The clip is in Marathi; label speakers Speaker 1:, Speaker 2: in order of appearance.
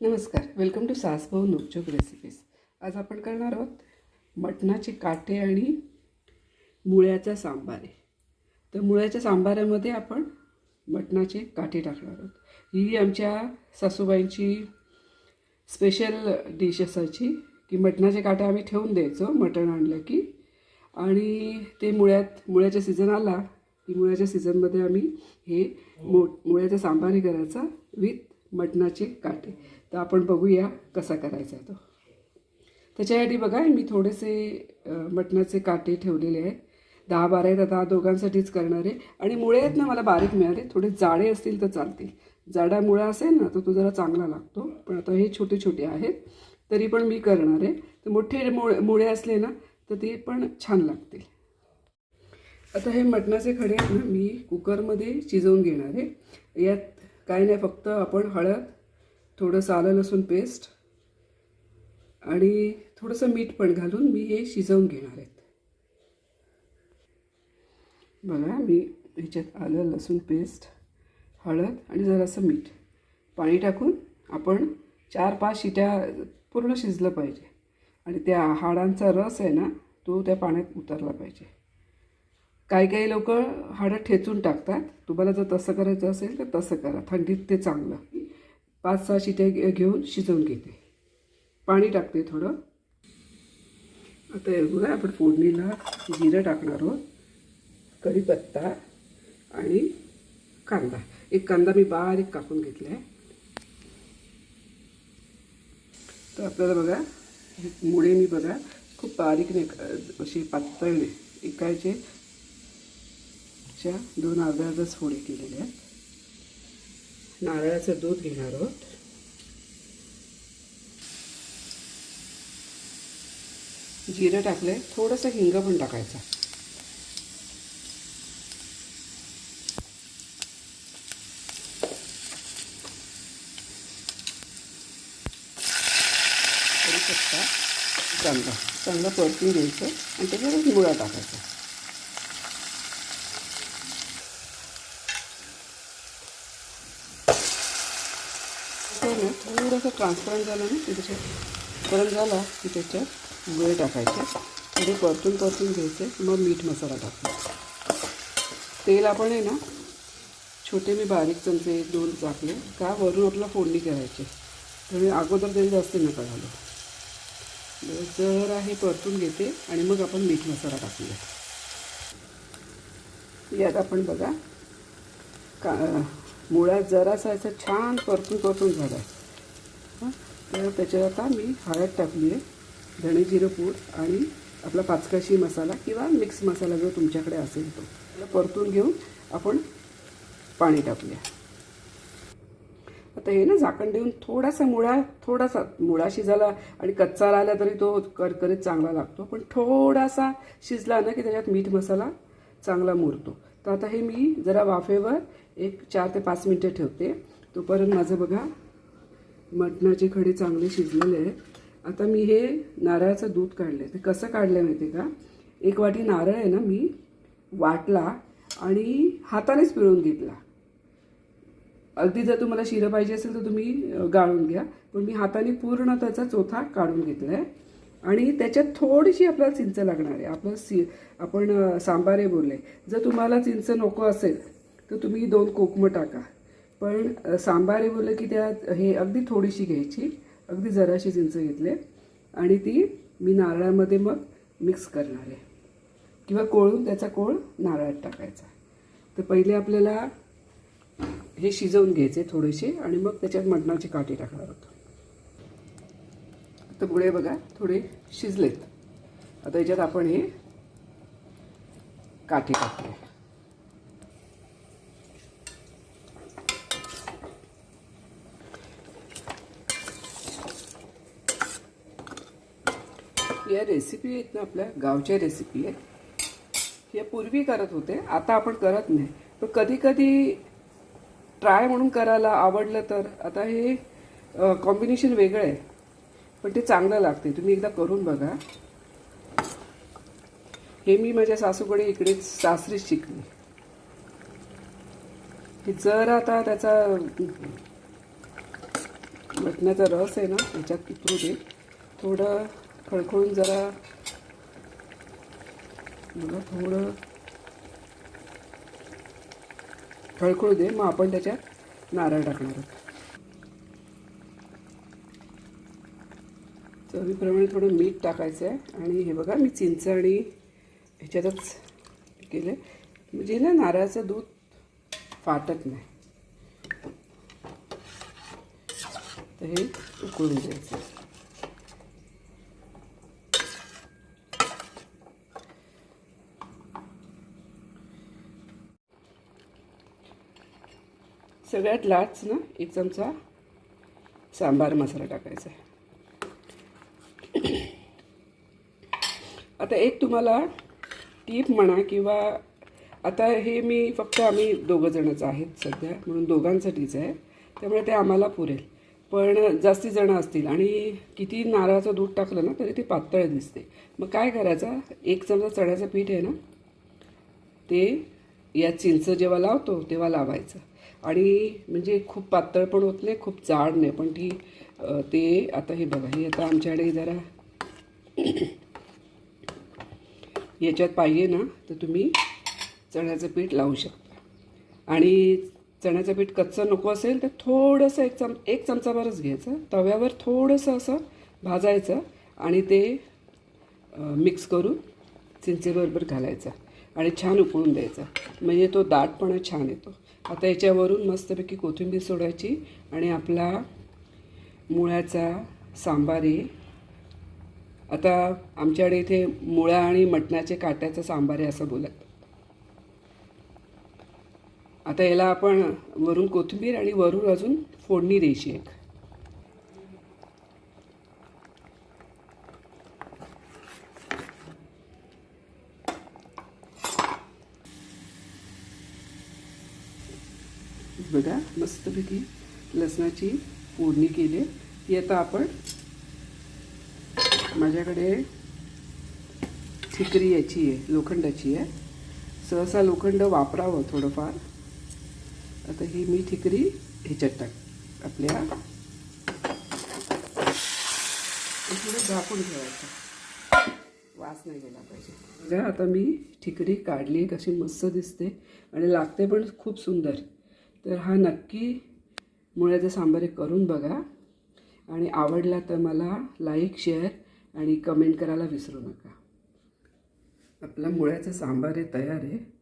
Speaker 1: नमस्कार. वेलकम टू सासभाऊ नोकचोक रेसिपीज आज आपण करणार आहोत मटणाचे काटे आणि मुळ्याचा सांबारे. तर मुळ्याच्या सांबारामध्ये आपण मटणाचे काटे टाकणार आहोत. ही आमच्या सासूबाईंची स्पेशल डिश असायची की मटणाचे काटे आम्ही ठेवून द्यायचो मटण आणलं की. आणि ते मुळ्यात मुळ्याचा सीझन आला की मुळ्याच्या सीझनमध्ये आम्ही हे मो मुळ्याचा सांबार करायचा विथ मटणाचे काटे. तर आपण बघूया कसा करायचा तो. त्याच्यासाठी बघा मी थोडेसे मटणाचे काटे ठेवलेले आहेत. दहा बारा आहेत आता दोघांसाठीच करणार आहे. आणि मुळे आहेत ना मला बारीक मिळाले. थोडे जाडे असतील तर चालतील. जाडा मुळा असेल ना तर तो जरा चांगला लागतो. पण आता हे छोटे छोटे आहेत. तरी पण मी करणार आहे. तर मोठे मुळे मुळे असले ना तर ते पण छान लागतील. आता हे मटणाचे खडे आहेत ना मी कुकरमध्ये शिजवून घेणार आहे. यात काही नाही फक्त आपण हळद थोडंसं आलं लसूण पेस्ट आणि थोडंसं मीठ पण घालून मी हे शिजवून घेणार आहेत. बघा मी ह्याच्यात आलं लसूण पेस्ट हळद आणि जरासं मीठ. पाणी टाकून आपण चार पाच शिट्या पूर्ण शिजलं पाहिजे. आणि त्या हाडांचा रस आहे ना तो त्या पाण्यात उतरला पाहिजे. काही काही लोक हाडं ठेचून टाकतात. तुम्हाला जर तसं करायचं असेल तर तसं करा. थंडीत ते चांगलं. पाच सहा शिट्या घे- घेऊन शिजवून घेते. पाणी टाकते थोडं. आता हे बघा आपण फोडणीला जिरं टाकणार आहोत. कढीपत्ता आणि कांदा. एक कांदा मी बारीक कापून घेतला आहे तर आपल्याला बघा मुळे मी बघा खूप बारीक नाही क- अशी पातळ नाही. एकाचे अशा दोन अर्ध्या अर्ध्या फोडी केलेल्या आहेत. नारळाचं दूध घेणार आहोत. जिरं टाकलंय. थोडंसं हिंग पण टाकायचा. कढीपत्ता कांदा चांगला परतून घ्यायचं. आणि त्याच्यावर गुळा टाकायचा. तर ना थोडंसं ट्रान्सपरंट झालं ना की त्याच्यात गरम झाला की त्याच्यात मुळे टाकायचे. थोडे परतून परतून घ्यायचे मग मीठ मसाला टाकायचा तेल आपण आहे ना छोटे मी बारीक चमचे दोन टाकले का वरून आपला फोडणी करायची. त्यामुळे अगोदर तेल जास्त नका घालू जर जरा हे परतून घेते आणि मग आपण मीठ मसाला टाकूया. यात आपण बघा का मुळ्यात जरासा असं छान परतून परतून झाला आहे. हां? तर त्याच्यात आता मी हळद टाकली आहे धणे जिरं पूड आणि आपला पाचकाशी मसाला किंवा मिक्स मसाला जो तुमच्याकडे असेल तो. त्याला परतून घेऊन आपण पाणी टाकूया. आता हे ना झाकण देऊन थोडासा मुळा थोडासा मुळा शिजायला आणि कच्चा राहिला तरी तो करकरीत चांगला लागतो. पण थोडासा शिजला ना की त्याच्यात मीठ मसाला चांगला मुरतो. तर आता हे मी जरा वाफेवर एक चार ते पाच मिनटं ठेवते. तोपर्यंत माझं बघा मटणाचे खडे चांगले शिजलेले आहेत. आता मी हे नारळाचं दूध काढलं आहे ते कसं काढलं आहे माहिती आहे का? एक वाटी नारळ आहे ना मी वाटला आणि हातानेच पिळून घेतला. अगदी जर तुम्हाला शिरं पाहिजे असेल तर तुम्ही गाळून घ्या. पण मी हाताने पूर्ण त्याचा चोथा काढून घेतला आहे आणि त्याच्यात थोडीशी आपल्याला चिंच लागणार आहे. आपलं सी आपण सांबारे बोलले. जर तुम्हाला चिंच नको असेल तर तुम्ही दोन कोकमं टाका. पण सांबार सांबारे बोललं की त्यात हे अगदी थोडीशी घ्यायची. अगदी जराशी चिंच घेतले. आणि ती मी नारळामध्ये मग मिक्स करणार आहे. किंवा कोळून त्याचा कोळ नारळात टाकायचा. तर पहिले आपल्याला हे शिजवून घ्यायचे थोडेसे आणि मग त्याच्यात मटणाचे काटे टाकणार होतो आता पुढे बघा थोडे शिजलेत. आता याच्यात आपण हे काठी टाकूया या रेसिपी आहेत ना आपल्या गावच्या रेसिपी आहेत. या पूर्वी करत होते आता आपण करत नाही. पण कधी कधी ट्राय म्हणून करायला आवडलं तर आता हे कॉम्बिनेशन वेगळं आहे. पण ते चांगलं लागते. तुम्ही एकदा करून बघा. हे मी माझ्या सासूकडे इकडे सासरीच शिकली. हे जर आता त्याचा मटण्याचा रस आहे ना त्याच्यात उतरू दे थोडं खळखळून जरा मला थोडं खळखळू दे. मग आपण त्याच्यात नारळ टाकणार आहोत. चवीप्रमाणे थोडं मीठ टाकायचं आहे. आणि हे बघा मी चिंच आणि ह्याच्यातच केलं. म्हणजे ना नारळाचं दूध फाटत नाही. तर हे उकळून द्यायचं सगळ्यात लास्ट ना एक चमचा सांबार मसाला टाकायचा आहे. आता एक तुम्हाला टीप म्हणा किंवा आता हे मी फक्त आम्ही दोघंजणंच आहेत सध्या म्हणून दोघांसाठीच आहे. त्यामुळे ते आम्हाला पुरेल. पण जास्ती जणं असतील आणि किती नारळाचं दूध टाकलं ना तरी ते पातळ दिसते. मग काय करायचं? एक चमचा चण्याचं पीठ आहे ना ते या चिंच जेव्हा लावतो तेव्हा लावायचं. आणि म्हणजे खूप पातळ पण होत नाही खूप जाड नाही. पण ती ते आता हे बघा हे आता आमच्याकडे जरा याच्यात पाहिजे ना तर तुम्ही चण्याचं पीठ लावू शकता. आणि चण्याचं पीठ कच्चं नको असेल तर थोडंसं एक चम एक चमचाभरच घ्यायचं. तव्यावर थोडंसं असं भाजायचं आणि ते मिक्स करून चिंचेबरोबर घालायचं आणि छान उकळून द्यायचा. म्हणजे तो दाटपणा छान येतो. आता याच्यावरून मस्तपैकी कोथिंबीर सोडायची आणि आपला मुळ्याचा सांबार. आहे आता आमच्याकडे इथे मुळा आणि मटणाचे काट्याचं सांबार आहे असं बोलत. आता याला आपण वरून कोथिंबीर आणि वरून अजून फोडणी द्यायची एक. बघा मस्तपैकी लसणाची फोडणी केली. ती आता आपण माझ्याकडे ठिकरी याची आहे लोखंडाची आहे. सहसा लोखंड वापरावं थोडंफार. आता ही मी ठिकरी ह्याच्यात टाक आपल्या थोडं झाकून ठेवायचं. वास नाही गेला पाहिजे. बघा आता मी ठिकरी काढली कशी मस्त दिसते. आणि लागते पण खूप सुंदर. तर हा नक्की मुळ्याचा सांबार हे करून बघा. आणि आवडला तर मला लाईक शेअर आणि कमेंट करायला विसरू नका. आपला मुळ्याचा सांबार हे तयार आहे.